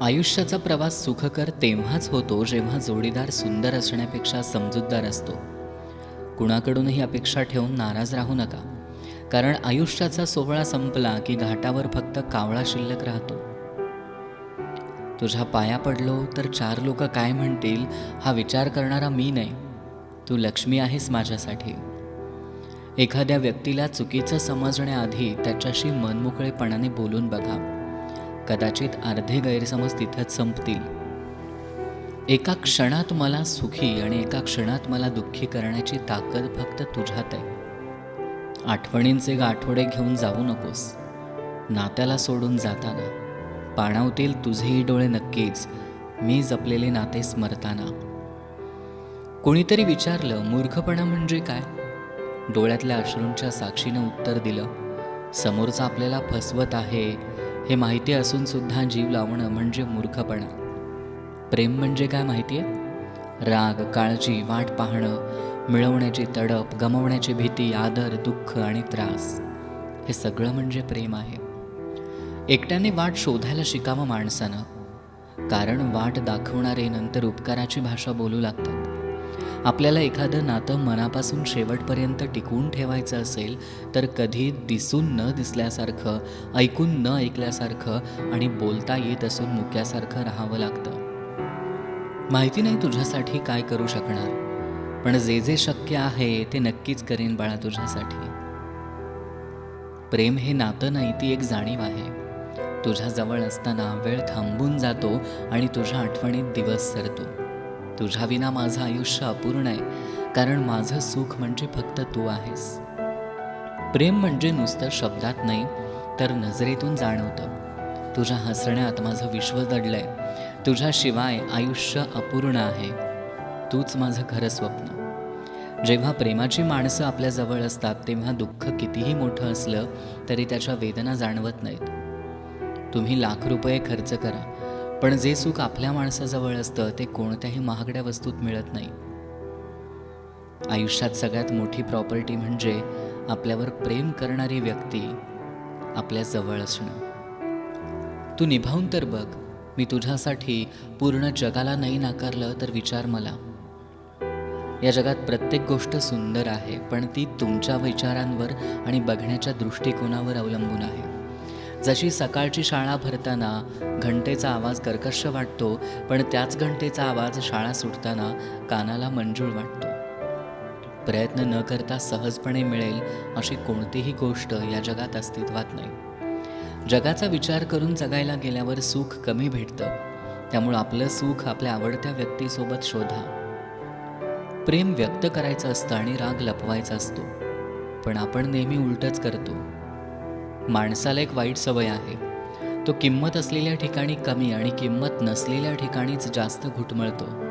आयुष्याचा प्रवास सुखकर तेव्हाच होतो जेव्हा जोडीदार सुंदर असण्यापेक्षा समजूतदार असतो. कुणाकडूनही अपेक्षा ठेवून नाराज राहू नका. कारण आयुष्याचा सोहळा संपला की घाटावर फक्त कावळा शिल्लक राहतो. तुझ्या पाया पडलो तर चार लोक काय म्हणतील हा विचार करणारा मी नाही. तू लक्ष्मी आहेस माझ्यासाठी. एखाद्या व्यक्तीला चुकीचं समजण्याआधी त्याच्याशी मनमोकळेपणाने बोलून बघा. कदाचित अर्धे गैरसमज तिथंच संपतील. एका क्षणात मला सुखी आणि एका क्षणात मला दुःखी करण्याची ताकद फक्त तुझ्यात आहे. आठवणींचे गाठोडे घेऊन जाऊ नकोस. नात्याला सोडून जाताना. पाणावतील तुझेही डोळे नक्कीच. मी जपलेले नाते स्मरताना. कोणीतरी विचारलं मूर्खपणा म्हणजे काय? डोळ्यातल्या अश्रूंच्या साक्षीनं उत्तर दिलं समोरचा आपल्याला फसवत आहे हे माहिती असून सुद्धा जीव लावणं म्हणजे मूर्खपणा. प्रेम म्हणजे काय माहिती आहे राग काळजी वाट पाहणं मिळवण्याची तडप गमवण्याची भीती आदर दुःख आणि त्रास. हे सगळं म्हणजे प्रेम आहे. एकट्याने वाट शोधायला शिकावं माणसानं. कारण वाट दाखवणारे नंतर उपकाराची भाषा बोलू लागतात. आपल्याला एखादं नातं मनापासून शेवटपर्यंत टिकवून ठेवायचं असेल तर कधी दिसून न दिसल्यासारखं ऐकून न ऐकल्यासारखं आणि बोलता येत असून मुक्यासारखं राहावं लागतं. माहिती नाही तुझ्यासाठी काय करू शकणार पण जे जे शक्य आहे ते नक्कीच करेन बाळा तुझ्यासाठी. प्रेम हे नातं नाही ती एक जाणीव आहे. तुझ्याजवळ असताना वेळ थांबून जातो आणि तुझ्या आठवणीत दिवस सरतो. तुझ्या विना माझं आयुष्य अपूर्ण आहे. कारण माझं सुख म्हणजे फक्त तू आहेस. प्रेम म्हणजे नुसतं शब्दात नाही तर नजरेतून जाणवतं. तुझ्या हसण्यात माझं विश्व दडलंय. तुझ्याशिवाय आयुष्य अपूर्ण आहे. तूच माझं खरं स्वप्न. जेव्हा प्रेमाची माणसं आपल्या जवळ असतात तेव्हा दुःख कितीही मोठं असलं तरी त्याच्या वेदना जाणवत नाहीत. तुम्ही लाख रुपये खर्च करा. पण जे सुख आपल्या माणसाजवळ असतं ते कोणत्याही महागड्या वस्तूत मिळत नाही. आयुष्यात सगळ्यात मोठी प्रॉपर्टी म्हणजे आपल्यावर प्रेम करणारी व्यक्ती आपल्या जवळ असणं. तू निभावून तर बघ मी तुझ्यासाठी पूर्ण जगाला नाही नाकारलं तर विचार मला. या जगात प्रत्येक गोष्ट सुंदर आहे पण ती तुमच्या विचारांवर आणि बघण्याच्या दृष्टिकोनावर अवलंबून आहे. जशी सकाळची शाळा भरताना घंटेचा आवाज कर्कश वाटतो पण त्याच घंटेचा आवाज शाळा सुटताना कानाला मंजूळ वाटतो. प्रयत्न न करता सहजपणे मिळेल अशी कोणतीही गोष्ट या जगात अस्तित्वात नाही. जगाचा विचार करून जगायला गेल्यावर सुख कमी भेटतं. त्यामुळं आपलं सुख आपल्या आवडत्या व्यक्तीसोबत शोधा. प्रेम व्यक्त करायचं असतं आणि राग लपवायचा असतो. पण आपण नेहमी उलटच करतो. माणसाला एक वाईट सवय आहे. तो किंमत असलेल्या ठिकाणी कमी आणि किंमत नसलेल्या ठिकाणीच जास्त घुटमळतो.